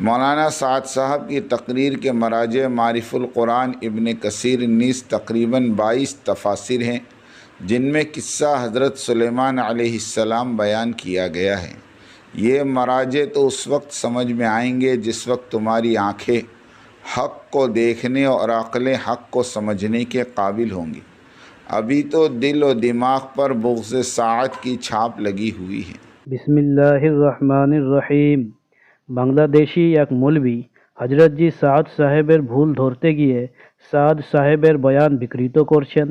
مولانا سعد صاحب کی تقریر کے مراجع معرف القرآن ابن کثیر نیز تقریباً بائیس تفاصر ہیں، جن میں قصہ حضرت سلیمان علیہ السلام بیان کیا گیا ہے۔ یہ مراجع تو اس وقت سمجھ میں آئیں گے جس وقت تمہاری آنکھیں حق کو دیکھنے اور عقل حق کو سمجھنے کے قابل ہوں گی۔ ابھی تو دل و دماغ پر بغض ساعت کی چھاپ لگی ہوئی ہے۔ بسم اللہ الرحمن الرحیم۔ বাংলাদেশি এক মৌলবি, হজরতজি সাদ সাহেবের ভুল ধরতে গিয়ে সাদ সাহেবের বয়ান বিকৃত করছেন,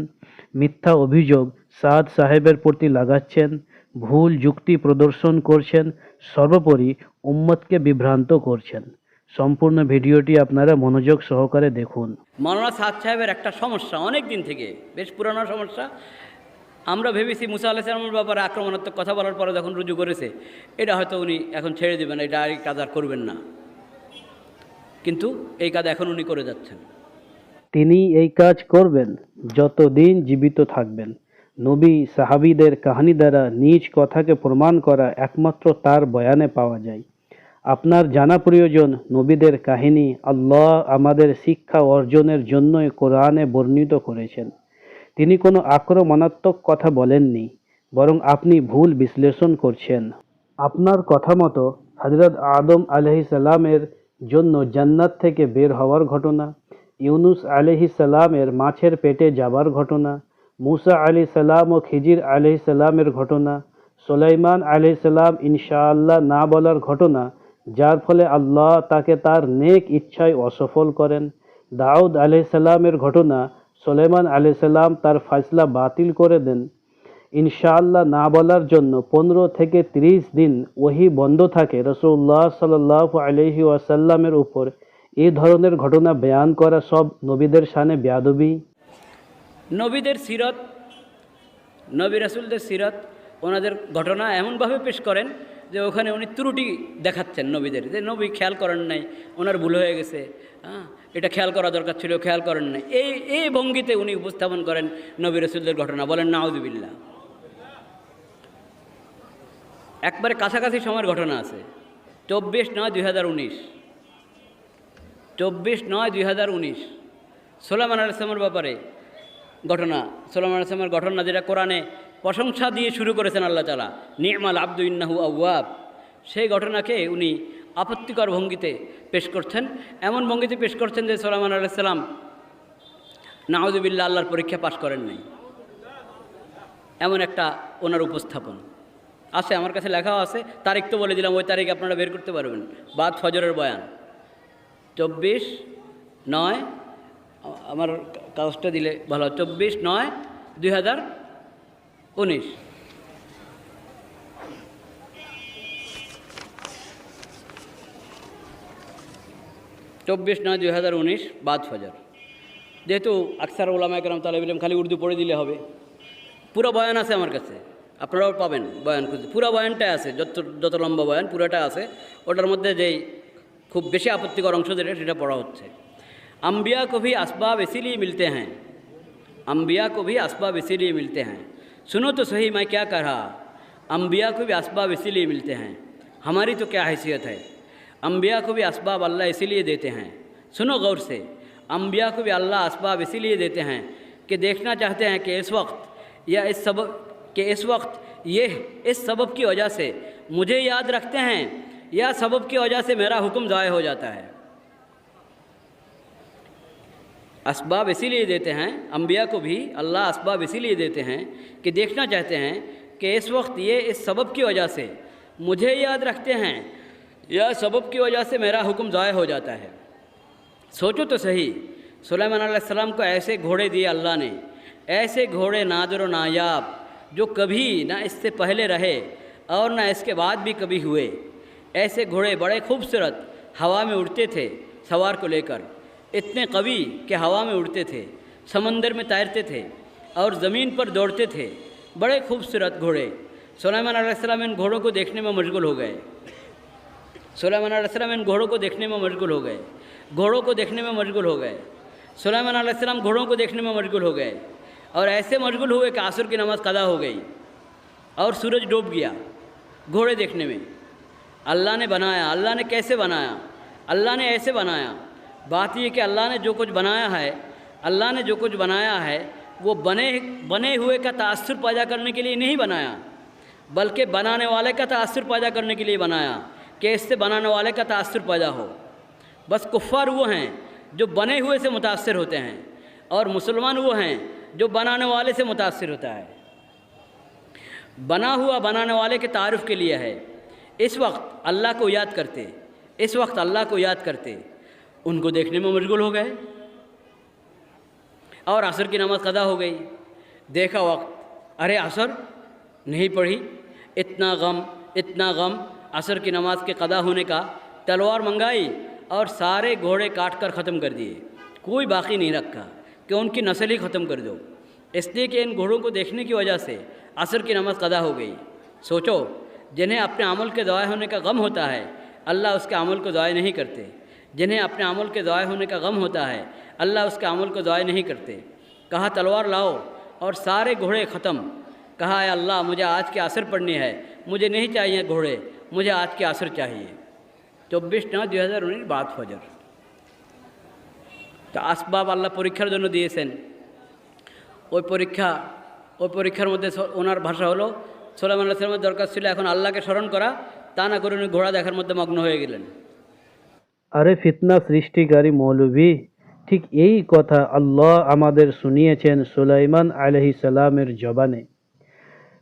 মিথ্যা অভিযোগ সাদ সাহেবের প্রতি লাগাচ্ছেন, ভুল যুক্তি প্রদর্শন করছেন, সর্বোপরি উম্মতকে বিভ্রান্ত করছেন। সম্পূর্ণ ভিডিওটি আপনারা মনোযোগ সহকারে দেখুন। মাওলানা সাদ সাহেবের একটা সমস্যা অনেক দিন থেকে, বেশ পুরানো সমস্যা। আমরা ভেবেছি মুসা আলাহিসামের ব্যাপারে আক্রমণাত্মক কথা বলার পরে যখন রুজু করেছে, এটা হয়তো উনি এখন ছেড়ে দেবেন, এটা আর এই কাজ আর করবেন না। কিন্তু এই কাজ এখন উনি করে যাচ্ছেন। তিনি এই কাজ করবেন যতদিন জীবিত থাকবেন। নবী সাহাবিদের কাহিনী দ্বারা নিজ কথাকে প্রমাণ করা একমাত্র তার বয়ানে পাওয়া যায়। আপনার জানা প্রয়োজন নবীদের কাহিনী আল্লাহ আমাদের শিক্ষা অর্জনের জন্যই কোরআনে বর্ণিত করেছেন। তিনি কোনো আক্রমণাত্মক কথা বলেননি, বরং আপনি ভুল বিশ্লেষণ করছেন। আপনার কথা মতো হজরত আদম আলহি সালামের জন্য জান্নাত থেকে বের হওয়ার ঘটনা, ইউনুস আলহি সালামের মাছের পেটে যাবার ঘটনা, মুসা আলি সালাম ও খিজির আলহি সালামের ঘটনা, সোলাইমান আলহি সালাম ইনশাআল্লাহ না বলার ঘটনা, যার ফলে আল্লাহ তাকে তার নেক ইচ্ছায় অসফল করেন। দাউদ আলহি সালামের ঘটনা সোলেমান আলি সাল্লাম তার ফয়সলা বাতিল করে দেন। ইনশাআল্লাহ না বলার জন্য পনেরো থেকে তিরিশ দিন ওহি বন্ধ থাকে। রসুল্লাহ সাল্লাহ আলহি ওয়াসাল্লামের উপর এই ধরনের ঘটনা বয়ান করা সব নবীদের সানে বেয়াদবি। নবীদের সিরত, নবী রাসুলদের সিরত, ওনাদের ঘটনা এমনভাবে পেশ করেন যে ওখানে উনি ত্রুটি দেখাচ্ছেন নবীদের। যে নবী খেয়াল করেন নাই, ওনার ভুল হয়ে গেছে। হ্যাঁ এটা খেয়াল করা দরকার ছিল, খেয়াল করেন নাই। এই এই ভঙ্গিতে উনি উপস্থাপন করেন নবী রসুলদের ঘটনা। বলেন নাউদুবিল্লা একবারে কাছাকাছি সময়ের ঘটনা আছে। চব্বিশ নয় দুই হাজার উনিশ। চব্বিশ নয় দুই হাজার উনিশ। সোলামান আলাইসলামের ব্যাপারে ঘটনা, সোলামান আলাইসলামের ঘটনা যেটা কোরআনে প্রশংসা দিয়ে শুরু করেছেন আল্লাহ তালা নিয়মাল আব্দু ইন্নাহু আউয়াব সেই ঘটনাকে উনি আপত্তিকর ভঙ্গিতে পেশ করছেন। এমন ভঙ্গিতে পেশ করছেন যে সোলামান আলাইসাল্লাম নাওজুবিল্লা আল্লাহর পরীক্ষা পাশ করেন নাই। এমন একটা ওনার উপস্থাপন। আছে, আমার কাছে লেখাও আছে। তারিখ তো বলে দিলাম, ওই তারিখ আপনারা বের করতে পারবেন। বাদ ফজরের বয়ান। চব্বিশ নয়, আমার কাগজটা দিলে ভালো চব্বিশ নয়, দুই হাজার উনিশ। چوبیس نو دو ہزار انیس بعد فجر جیتو اکثر علم طالی علام خالی اردو پڑھے دل ہو پورا بان آسے ہمارے آپ پان خود پورا بانٹا آسے جت جت لمبا بان پورا مدد وہ خوب بس آپتکر انش دے رہے ہیں پڑا ہوتے ہے امبیا کو بھی آسباب اسی لیے ملتے ہیں امبیا کو بھی آسباب اسی لیے ملتے ہیں سنو تو صحیح میں کیا کہا امبیا کو بھی آسباب اسی لیے ملتے ہیں ہماری تو کیا حیثیت ہے انبیاء کو بھی اسباب اللہ اسی لیے دیتے ہیں۔ سنو غور سے، انبیاء کو بھی اللہ اسباب اسی لیے دیتے ہیں کہ دیکھنا چاہتے ہیں کہ اس وقت یا اس سبب کہ اس وقت یہ، اس سبب کی وجہ سے مجھے یاد رکھتے ہیں یا سبب کی وجہ سے میرا حکم ضائع ہو جاتا ہے۔ اسباب اسی لیے دیتے ہیں، انبیاء کو بھی اللہ اسباب اسی لیے دیتے ہیں کہ دیکھنا چاہتے ہیں کہ اس وقت یہ، اس سبب کی وجہ سے مجھے یاد رکھتے ہیں یا سبب کی وجہ سے میرا حکم ضائع ہو جاتا ہے۔ سوچو تو صحیح، سلیمان علیہ السلام کو ایسے گھوڑے دیے اللہ نے، ایسے گھوڑے نادر و نایاب جو کبھی نہ اس سے پہلے رہے اور نہ اس کے بعد بھی کبھی ہوئے۔ ایسے گھوڑے بڑے خوبصورت ہوا میں اڑتے تھے سوار کو لے کر۔ اتنے قوی کہ ہوا میں اڑتے تھے، سمندر میں تیرتے تھے اور زمین پر دوڑتے تھے۔ بڑے خوبصورت گھوڑے۔ سلیمان علیہ السلام ان گھوڑوں کو دیکھنے میں مشغول ہو گئے۔ سلیمان علیہ السلام ان گھوڑوں کو دیکھنے میں مشغول ہو گئے۔ گھوڑوں کو دیکھنے میں مشغول ہو گئے۔ سلیمان علیہ السلام گھوڑوں کو دیکھنے میں مشغول ہو گئے۔ اور ایسے مشغول ہوئے کہ عصر کی نماز قدا ہو گئی۔ اور سورج ڈوب گیا گھوڑے دیکھنے میں۔ اللہ نے بنایا، اللہ نے کیسے بنایا؟ اللہ نے ایسے بنایا۔ بات یہ کہ اللہ نے جو کچھ بنایا ہے، اللہ نے جو کچھ بنایا ہے، وہ بنے بنے ہوئے کا تأثر پیدا کرنے کے لیے نہیں بنایا، بلکہ بنانے والے کا تأثر پیدا کرنے کے لیے بنایا۔ کہ اس سے بنانے والے کا تاثر پیدا ہو۔ بس کفار وہ ہیں جو بنے ہوئے سے متاثر ہوتے ہیں اور مسلمان وہ ہیں جو بنانے والے سے متاثر ہوتا ہے۔ بنا ہوا بنانے والے کے تعارف کے لیے ہے۔ اس وقت اللہ کو یاد کرتے، اس وقت اللہ کو یاد کرتے۔ ان کو دیکھنے میں مشغول ہو گئے۔ اور عصر کی نماز قضا ہو گئی۔ دیکھا وقت، ارے عصر، نہیں پڑھی۔ اتنا غم اتنا غم عصر کی نماز کے قدا ہونے کا تلوار منگائی اور سارے گھوڑے کاٹ کر ختم کر دیے۔ کوئی باقی نہیں رکھا کہ ان کی نسل ہی ختم کر دو۔ اس لیے کہ ان گھوڑوں کو دیکھنے کی وجہ سے عصر کی نماز قدا ہو گئی۔ سوچو، جنہیں اپنے عمل کے ضائع ہونے کا غم ہوتا ہے، اللہ اس کے عمل کو ضائع نہیں کرتے۔ جنہیں اپنے عمل کے ضائع ہونے کا غم ہوتا ہے، اللہ اس کے عمل کو ضائع نہیں کرتے۔ کہا، تلوار لاؤ اور سارے گھوڑے ختم۔ کہا، اے اللہ، مجھے آج کے عصر پڑھنی ہے مجھے نہیں چاہیے گھوڑے۔ मुझे आज के असर चाहिए চব্বিশ নয় দুই হাজার উনিশ বাদ ফজর তো আসবাব আল্লাহ পরীক্ষার জন্য দিয়েছেন ওই পরীক্ষা ওই পরীক্ষার মধ্যে স- ওনার ভাষা হলো সোলাম আল্লাহ সালামের দরকার ছিল এখন আল্লাহকে স্মরণ করা তা না করে উনি ঘোড়া দেখার মধ্যে মগ্ন হয়ে গেলেন আরে ফিতনা সৃষ্টিকারী মৌলভী ঠিক এই কথা আল্লাহ আমাদের শুনিয়েছেন সুলাইমান আলহি সালামের জবানে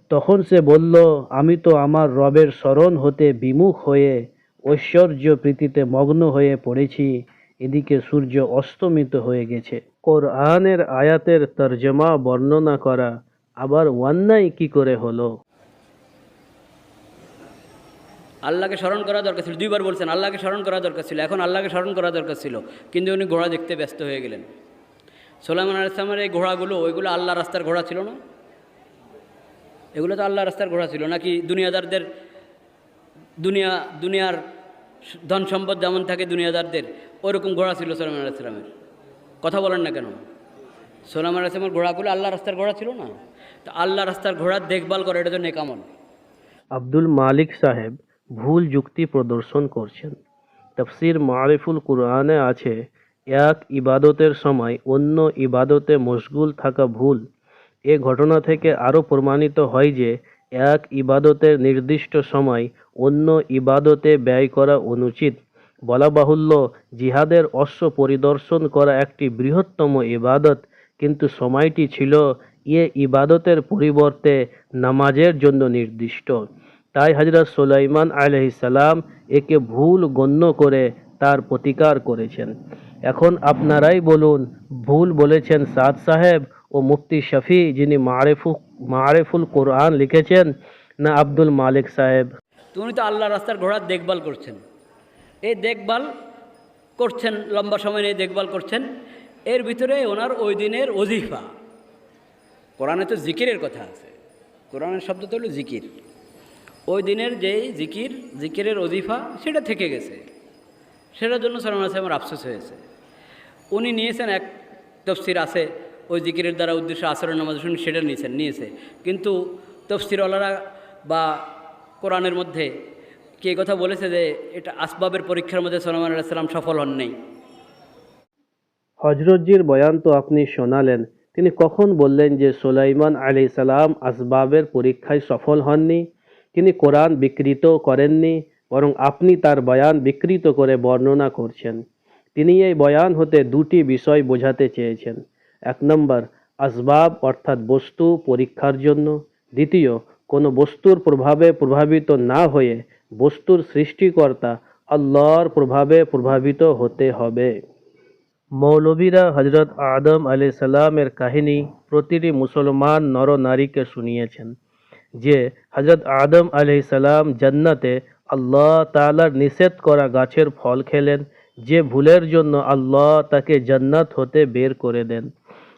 তখন সে বলল, আমি তো আমার রবের স্মরণ হতে বিমুখ হয়ে ঐশ্বর্য প্রীতিতে মগ্ন হয়ে পড়েছি। এদিকে সূর্য অস্তমিত হয়ে গেছে। কোরআনের আয়াতের তর্জমা বর্ণনা করা আবার অন্যায় কি করে হলো? আল্লাহকে স্মরণ করা দরকার ছিল। দুইবার বলছেন, আল্লাহকে স্মরণ করা দরকার ছিল। এখন আল্লাহকে স্মরণ করা দরকার ছিল। কিন্তু উনি ঘোড়া দেখতে ব্যস্ত হয়ে গেলেন। সোলাইমান আলাইসলামের এই ঘোড়াগুলো, ওইগুলো আল্লাহ রাস্তার ঘোড়া ছিল না? এগুলো তো আল্লাহ রাস্তার ঘোড়া ছিল। নাকি দুনিয়াদারদের দুনিয়া, দুনিয়ার ধন সম্পদ যেমন থাকে দুনিয়াদারদের, ওরকম ঘোড়া ছিল সোলাইমান আলাইসলামের কথা বলেন না কেন? সোলাইমান আলাইসলামের ঘোড়াগুলো আল্লাহ রাস্তার ঘোড়া ছিল না? তো আল্লাহ রাস্তার ঘোড়ার দেখভাল করে এটা তো নেকামল। আব্দুল মালিক সাহেব ভুল যুক্তি প্রদর্শন করছেন। তফসির মারিফুল কুরআনে আছে, এক ইবাদতের সময় অন্য ইবাদতে মশগুল থাকা ভুল এ ঘটনা থেকে আরও প্রমাণিত হয় যে এক ইবাদতের নির্দিষ্ট সময় অন্য ইবাদতে ব্যয় করা অনুচিত। বলা বাহুল্য জিহাদের অশ্ব পরিদর্শন করা একটি বৃহত্তম ইবাদত, কিন্তু সময়টি ছিল এ ইবাদতের পরিবর্তে নামাজের জন্য নির্দিষ্ট। তাই হজরত সুলাইমান আলহিসাল্লাম একে ভুল গণ্য করে তার প্রতিকার করেছেন। এখন আপনারাই বলুন, ভুল বলেছেন সাদ সাহেব ও মুফতি শফি যিনি মারেফু, মারেফুল কোরআন লিখেছেন, না আব্দুল মালিক সাহেব। উনি তো আল্লাহ রাস্তার ঘোড়ার দেখভাল করছেন। এই দেখভাল করছেন, লম্বা সময় নিয়ে দেখভাল করছেন, এর ভিতরে ওনার ওই দিনের অজিফা কোরআনে তো জিকিরের কথা আছে। কোরআনের শব্দ তো হলো জিকির। ওই দিনের যেই জিকির, জিকিরের অজিফা সেটা থেকে গেছে। সেটার জন্য সালাম আমার আফসোস হয়েছে। উনি নিয়েছেন এক তফসির আছে, ওই জিকিরের দ্বারা উদ্দেশ্য আসরের নামাজ শুনি সেটা নিয়েছেন, নিয়েছে। কিন্তু তফসিরওয়ালারা বা কোরআনের মধ্যে কে কথা বলেছে যে এটা আসবাবের পরীক্ষার মধ্যে সালামান আলাইসাল্লাম সফল হন নাই। হজরতজির বয়ান তো আপনি শোনালেন, তিনি কখন বললেন যে সুলাইমান আলি সালাম আসবাবের পরীক্ষায় সফল হননি? তিনি কোরআন বিকৃত করেননি, বরং আপনি তার বয়ান বিকৃত করে বর্ণনা করছেন। তিনি এই বয়ান হতে দুটি বিষয় বোঝাতে চেয়েছেন। এক নম্বর, আসবাব অর্থাৎ বস্তু পরীক্ষার জন্য। দ্বিতীয়, কোনো বস্তুর প্রভাবে প্রভাবিত না হয়ে বস্তুর সৃষ্টিকর্তা আল্লাহর প্রভাবে প্রভাবিত হতে হবে। মৌলবীরা হজরত আদম আলি সালামের কাহিনী প্রতিটি মুসলমান নরনারীকে শুনিয়েছেন যে হজরত আদম আলি সালাম জান্নাতে আল্লাহ তালার নিষেধ করা গাছের ফল খেলেন যে ভুলের জন্য আল্লাহ তাকে জান্নাত হতে বের করে দেন।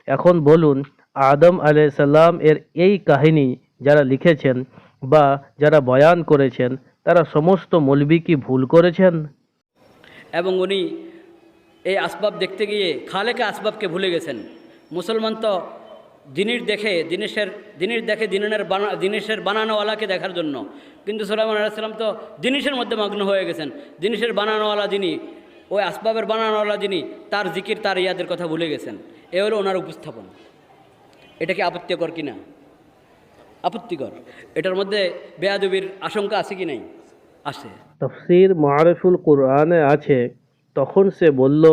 এখন বলুন, আদম আলি সাল্লাম এর এই কাহিনী যারা লিখেছেন বা যারা বয়ান করেছেন, তারা সমস্ত মলবি কি ভুল করেছেন? এবং উনি এই আসবাব দেখতে গিয়ে খালেকে আসবাবকে ভুলে গেছেন। মুসলমান তো দিনের দেখে জিনিসের দিনের দেখে দিনের বানা, দিনেশের বানানোওয়ালাকে দেখার জন্য। কিন্তু সুলাইমান আলাইসাল্লাম তো জিনিসের মধ্যে মগ্ন হয়ে গেছেন। জিনিসের বানানোওয়ালা যিনি ওই আসবাবের বানানোওয়ালা যিনি, তার জিকির, তার ইয়াদের কথা ভুলে গেছেন। এ হলো ওনার উপস্থাপন। এটা কি আপত্তিকর কি না আপত্তিকর। এটার মধ্যে বেয়াদবির আশঙ্কা আছে কি নাই? আছে। তফসির মারফুল কুরআনে আছে, তখন সে বলল,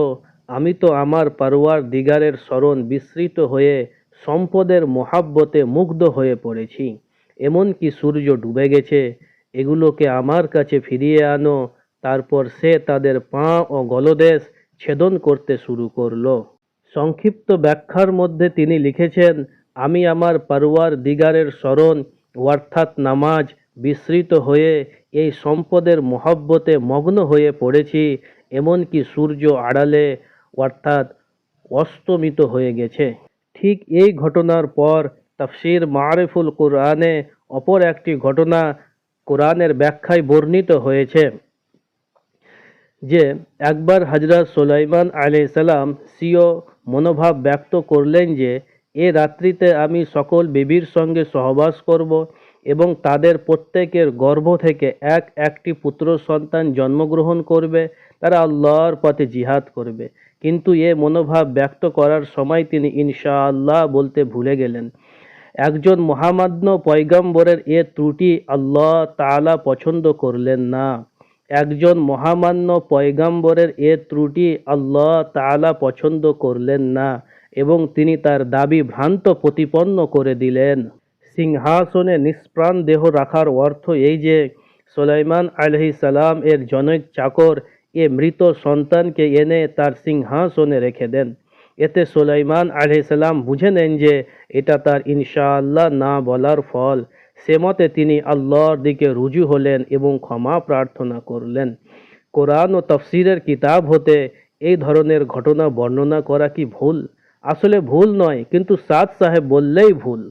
আমি তো আমার পারোয়ার দিগারের স্মরণ বিস্মৃত হয়ে সম্পদের মহাব্বতে মুগ্ধ হয়ে পড়েছি। এমনকি সূর্য ডুবে গেছে, এগুলোকে আমার কাছে ফিরিয়ে আনো তারপর সে তাদের পা ও গলদেশ ছেদন করতে শুরু করল। সংক্ষিপ্ত ব্যাখ্যার মধ্যে তিনি লিখেছেন, আমি আমার পারওয়ার দিগারের স্মরণ, অর্থাৎ নামাজ, বিস্মৃত হয়ে এই সম্পদের মহব্বতে মগ্ন হয়ে পড়েছি, এমনকি সূর্য আড়ালে, অর্থাৎ অস্তমিত হয়ে গেছে। ঠিক এই ঘটনার পর তাফসির মারিফুল কোরআনে অপর একটি ঘটনা কোরআনের ব্যাখ্যায় বর্ণিত হয়েছে। যে একবার হজরত সুলাইমান সালাম সিও মনোভাব ব্যক্ত করলেন যে, এ রাত্রিতে আমি সকল বিবির সঙ্গে সহবাস করব এবং তাদের প্রত্যেকের গর্ভ থেকে এক একটি পুত্র সন্তান জন্মগ্রহণ করবে, তারা আল্লাহর পথে জিহাদ করবে। কিন্তু এ মনোভাব ব্যক্ত করার সময় তিনি ইনশাআল্লাহ বলতে ভুলে গেলেন। একজন মহামান্য পয়গম্বরের এ ত্রুটি আল্লাহ তাআলা পছন্দ করলেন না। একজন মহামান্য পয়গম্বরের এ ত্রুটি আল্লাহ তাআলা পছন্দ করলেন না এবং তিনি তার দাবি ভ্রান্ত প্রতিপন্ন করে দিলেন। সিংহাসনে নিষ্প্রাণ দেহ রাখার অর্থ এই যে সুলাইমান আলহি সালাম এর জনক চাকর এ মৃত সন্তানকে এনে তার সিংহাসনে রেখে দেন। এতে সুলাইমান আলহিসাল্লাম বুঝে নেন যে এটা তার ইনশাআল্লাহ না বলার ফল। সে মতে তিনি আল্লাহর দিকে রুজু হলেন এবং ক্ষমা প্রার্থনা করলেন। কোরআন ও তফসিরের কিতাব হতে এই ধরনের ঘটনা বর্ণনা করা কি ভুল? আসলে ভুল নয়, কিন্তু সাদ সাহেব বললেই ভুল।